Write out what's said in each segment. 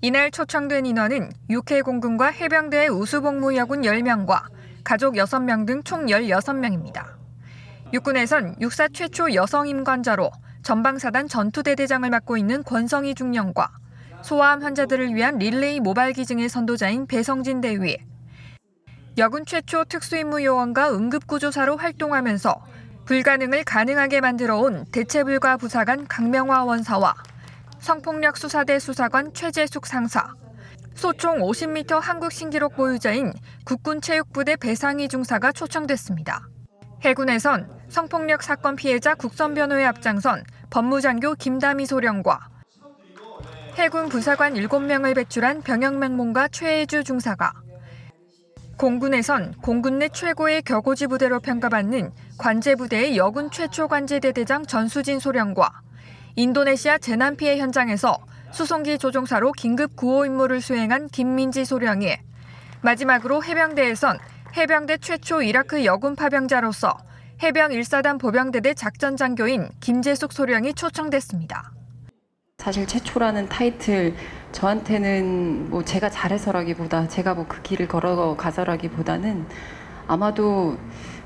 이날 초청된 인원은 육해 공군과 해병대 우수복무 여군 10명과 가족 6명 등 총 16명입니다. 육군에선 육사 최초 여성 임관자로 전방사단 전투대대장을 맡고 있는 권성희 중령과 소아암 환자들을 위한 릴레이 모바일 기증의 선도자인 배성진 대위, 여군 최초 특수임무 요원과 응급구조사로 활동하면서 불가능을 가능하게 만들어 온 대체불가 부사관 강명화 원사와 성폭력 수사대 수사관 최재숙 상사, 소총 50m 한국 신기록 보유자인 국군체육부대 배상희 중사가 초청됐습니다. 해군에선 성폭력 사건 피해자 국선 변호에 앞장선 법무장교 김다미 소령과 해군 부사관 7명을 배출한 병영맹몽과 최혜주 중사가 공군에선 공군 내 최고의 격오지 부대로 평가받는 관제부대의 여군 최초 관제대대장 전수진 소령과 인도네시아 재난 피해 현장에서 수송기 조종사로 긴급 구호 임무를 수행한 김민지 소령이 마지막으로 해병대에선 해병대 최초 이라크 여군 파병자로서 해병 1사단 보병대대 작전장교인 김재숙 소령이 초청됐습니다. 사실 최초라는 타이틀 저한테는 뭐 제가 잘해서라기보다 제가 뭐 그 길을 걸어가서라기보다는 아마도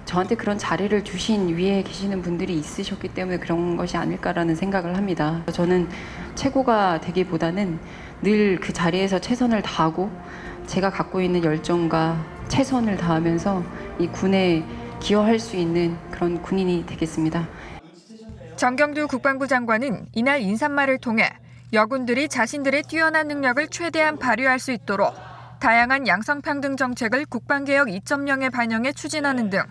저한테 그런 자리를 주신 위에 계시는 분들이 있으셨기 때문에 그런 것이 아닐까라는 생각을 합니다. 저는 최고가 되기보다는 늘 그 자리에서 최선을 다하고 제가 갖고 있는 열정과 최선을 다하면서 이 군에 기여할 수 있는 그런 군인이 되겠습니다. 정경두 국방부 장관은 이날 인사말을 통해 여군들이 자신들의 뛰어난 능력을 최대한 발휘할 수 있도록 다양한 양성평등 정책을 국방개혁 2.0에 반영해 추진하는 등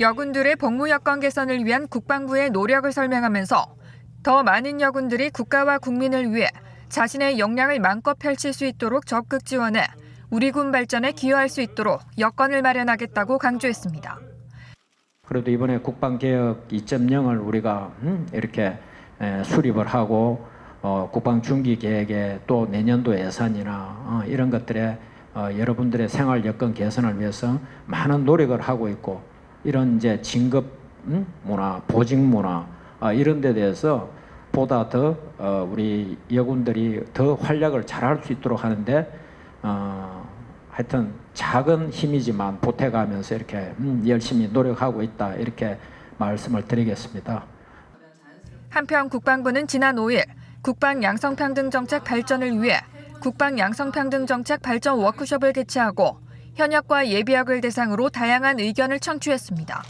여군들의 복무 여건 개선을 위한 국방부의 노력을 설명하면서 더 많은 여군들이 국가와 국민을 위해 자신의 역량을 마음껏 펼칠 수 있도록 적극 지원해 우리 군 발전에 기여할 수 있도록 여건을 마련하겠다고 강조했습니다. 그래도 이번에 국방개혁 2.0을 우리가 음, 이렇게 에, 수립을 하고 어, 국방 중기 계획에 또 내년도 예산이나 어, 이런 것들에 어, 여러분들의 생활 여건 개선을 위해서 많은 노력을 하고 있고 이런 이제 진급 음, 문화, 보직 문화 어, 이런 데 대해서 보다 더 어, 우리 여군들이 더 활약을 잘할 수 있도록 하는데 어, 하여튼 작은 힘이지만 보태가면서 이렇게 음, 열심히 노력하고 있다 이렇게 말씀을 드리겠습니다. 한편 국방부는 지난 5일 국방 양성평등 정책 발전을 위해 국방 양성평등 정책 발전 워크숍을 개최하고 현역과 예비역을 대상으로 다양한 의견을 청취했습니다.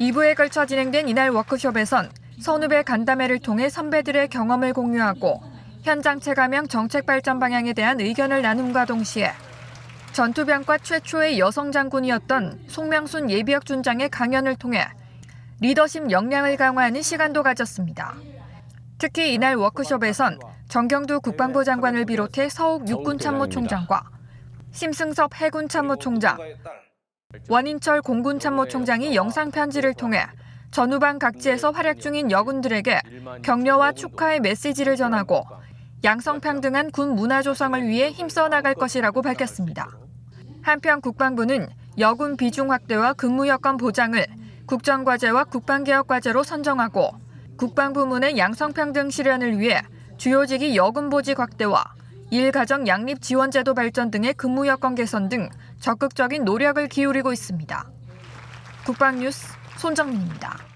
2부에 걸쳐 진행된 이날 워크숍에선 선후배 간담회를 통해 선배들의 경험을 공유하고 현장 체감형 정책 발전 방향에 대한 의견을 나눔과 동시에 전투병과 최초의 여성 장군이었던 송명순 예비역 준장의 강연을 통해 리더십 역량을 강화하는 시간도 가졌습니다. 특히 이날 워크숍에선 정경두 국방부 장관을 비롯해 서욱 육군 참모총장과 심승섭 해군참모총장, 원인철 공군참모총장이 영상 편지를 통해 전후방 각지에서 활약 중인 여군들에게 격려와 축하의 메시지를 전하고 양성평등한 군 문화 조성을 위해 힘써 나갈 것이라고 밝혔습니다. 한편 국방부는 여군 비중 확대와 근무 여건 보장을 국정과제와 국방개혁과제로 선정하고 국방부문의 양성평등 실현을 위해 주요직이 여군 보직 확대와 일가정 양립 지원 제도 발전 등의 근무 여건 개선 등 적극적인 노력을 기울이고 있습니다. 국방뉴스 손정민입니다.